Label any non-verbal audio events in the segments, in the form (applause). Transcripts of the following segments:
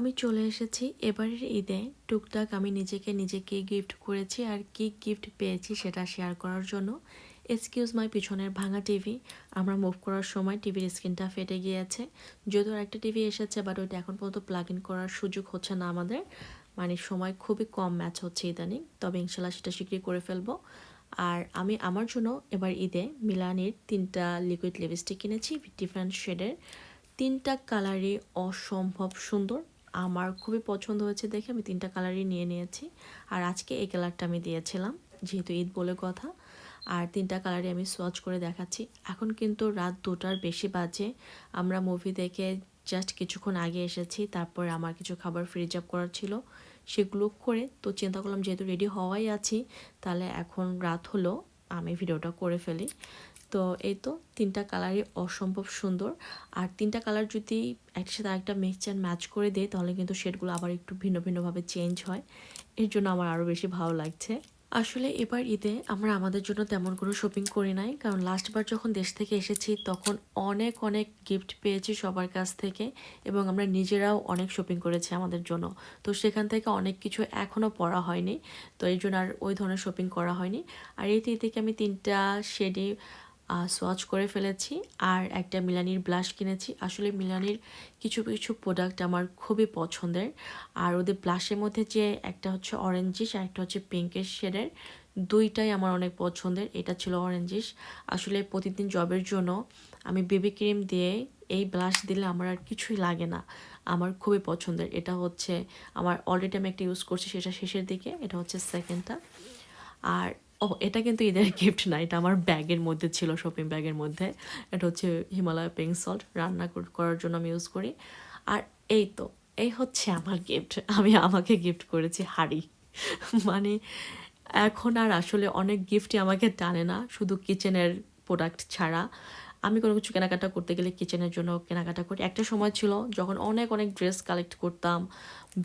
আমি চলে এসেছি। এবারের ঈদে টুকটাক আমি নিজেকে নিজেকে গিফট করেছি আর কি গিফট পেয়েছি সেটা শেয়ার করার জন্য। এক্সকিউজ মাই পিছনের ভাঙা টিভি আমরা মুভ করার সময় টিভির স্ক্রিনটা ফেটে গিয়েছে। যদিও একটা টিভি এসেছে বাট ওইটা এখন পর্যন্ত প্লাগ ইন করার সুযোগ হচ্ছে না আমাদের। মানে সময় খুবই কম ম্যাচ হচ্ছে ইদানিং, তবে ইনশাল্লাহ সেটা শীঘ্রই করে ফেলব। আর আমি আমার জন্য এবার ঈদে মিলানির তিনটা লিকুইড লিপস্টিক কিনেছি ডিফারেন্ট শেডের তিনটা কালারই অসম্ভব সুন্দর। আমার খুবই পছন্দ হয়েছে দেখে আমি তিনটা কালারই নিয়ে নিয়েছি। আর আজকে এই কালারটা আমি দিয়েছিলাম, যেহেতু ঈদ বলে কথা। আর তিনটা কালারই আমি সোয়াচ করে দেখাচ্ছি। এখন কিন্তু রাত দুটার বেশি বাজে। আমরা মুভি দেখে জাস্ট কিছুক্ষণ আগে এসেছি, তারপর আমার কিছু খাবার ফ্রিজ আপ করার ছিল। সেগুলো করে তো চিন্তা করলাম, যেহেতু রেডি হওয়াই আছি, তাহলে এখন রাত হলো, আমি ভিডিওটা করে ফেলি। তো এই তো তিনটা কালারই অসম্ভব সুন্দর। আর তিনটা কালার যদি একসাথে সাথে আরেকটা মিক্স ম্যাচ করে দেয় তাহলে কিন্তু শেডগুলো আবার একটু ভিন্ন ভিন্নভাবে চেঞ্জ হয়। এর জন্য আমার আরও বেশি ভালো লাগছে। আসলে এবার ঈদে আমরা আমাদের জন্য তেমন কোনো শপিং করি নাই, কারণ লাস্টবার যখন দেশ থেকে এসেছি, তখন অনেক অনেক গিফট পেয়েছি সবার কাছ থেকে এবং আমরা নিজেরাও অনেক শপিং করেছি আমাদের জন্য। তো সেখান থেকে অনেক কিছু এখনও পড়া হয়নি, তো এই জন্য আর ওই ধরনের শপিং করা হয়নি। আর এই থেকে আমি তিনটা শেডে সোয়াচ করে ফেলেছি আর একটা মিলানির ব্লাশ কিনেছি। আসলে মিলানির কিছু কিছু প্রোডাক্ট আমার খুবই পছন্দের। আর ওদের ব্লাশের মধ্যে যে একটা হচ্ছে অরেঞ্জিস আর একটা হচ্ছে পিঙ্কের শেডের দুইটাই আমার অনেক পছন্দের। এটা ছিল অরেঞ্জিস আসলে প্রতিদিন জবের জন্য আমি বেবি ক্রিম দিয়ে এই ব্লাশ দিলে আমার আর কিছুই লাগে না। আমার খুবই পছন্দের। এটা হচ্ছে আমার অলরেডি আমি একটা ইউজ করছি সেটা শেষের দিকে। এটা হচ্ছে সেকেন্ডটা আর ও এটা কিন্তু ঈদের গিফট না, এটা আমার ব্যাগের মধ্যে ছিল শপিং ব্যাগের মধ্যে। এটা হচ্ছে হিমালয় পিঙ্ক সল্ট রান্না করার জন্য আমি ইউজ করি। আর এই তো, এই হচ্ছে আমার গিফট আমি আমাকে গিফট করেছি হাড়ি। মানে এখন আর আসলে অনেক গিফটই আমাকে টানে না, শুধু কিচেনের প্রোডাক্ট ছাড়া। আমি কোনো কিছু কেনাকাটা করতে গেলে কিচেনের জন্য কেনাকাটা করি। একটা সময় ছিল যখন অনেক অনেক ড্রেস কালেক্ট করতাম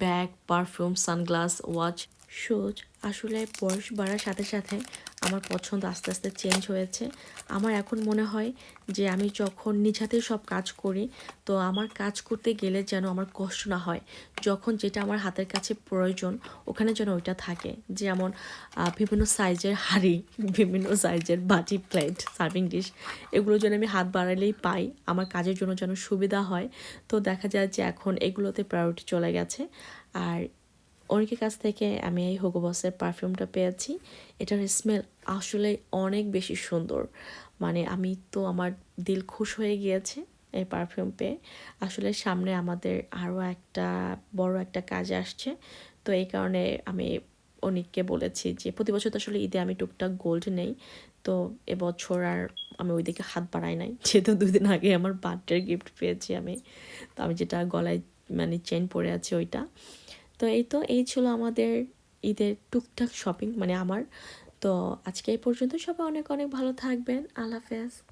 bag perfume sunglass watch shoes আসলে বয়স বাড়ার সাথে সাথে আমার পছন্দ আস্তে আস্তে চেঞ্জ হয়েছে। আমার এখন মনে হয় যে আমি যখন নিজ হাতে সব কাজ করি, তো আমার কাজ করতে গেলে যেন আমার কষ্ট না হয়। যখন যেটা আমার হাতের কাছে প্রয়োজন, ওখানে যেন ওইটা থাকে। যেমন বিভিন্ন সাইজের হাড়ি, বিভিন্ন সাইজের বাটি প্লেট সার্ভিং ডিশ এগুলো যেন আমি হাত বাড়ালেই পাই, আমার কাজের জন্য যেন সুবিধা হয়। তো দেখা যায় যে এখন এগুলোতে প্রায়োরিটি চলে গেছে। আর অনেকের কাছ থেকে আমি এই হোগো বসের পারফিউমটা পেয়েছি। এটার স্মেল আসলে অনেক বেশি সুন্দর। মানে আমি তো আমার দিল খুশ হয়ে গিয়েছে এই পারফিউম পেয়ে। আসলে সামনে আমাদের আরও একটা বড় একটা কাজ আসছে। তো এই কারণে আমি অনেককে বলেছি যে, প্রতি বছর তো আসলে ঈদে আমি টুকটাক গোল্ড নেই। তো এবছর আর আমি ওই দিকে হাত বাড়াই নাই। (laughs) যেহেতু দুদিন আগে আমার বার্থডের গিফট পেয়েছি আমি। তো আমি যেটা গলায় মানে চেন পরে আছে ওইটা। তো এই তো, এই ছিল আমাদের ঈদের টুকটাক শপিং মানে আমার। তো আজকে এই পর্যন্ত সবাই অনেক অনেক ভালো থাকবেন। আল্লাহ হাফেজ।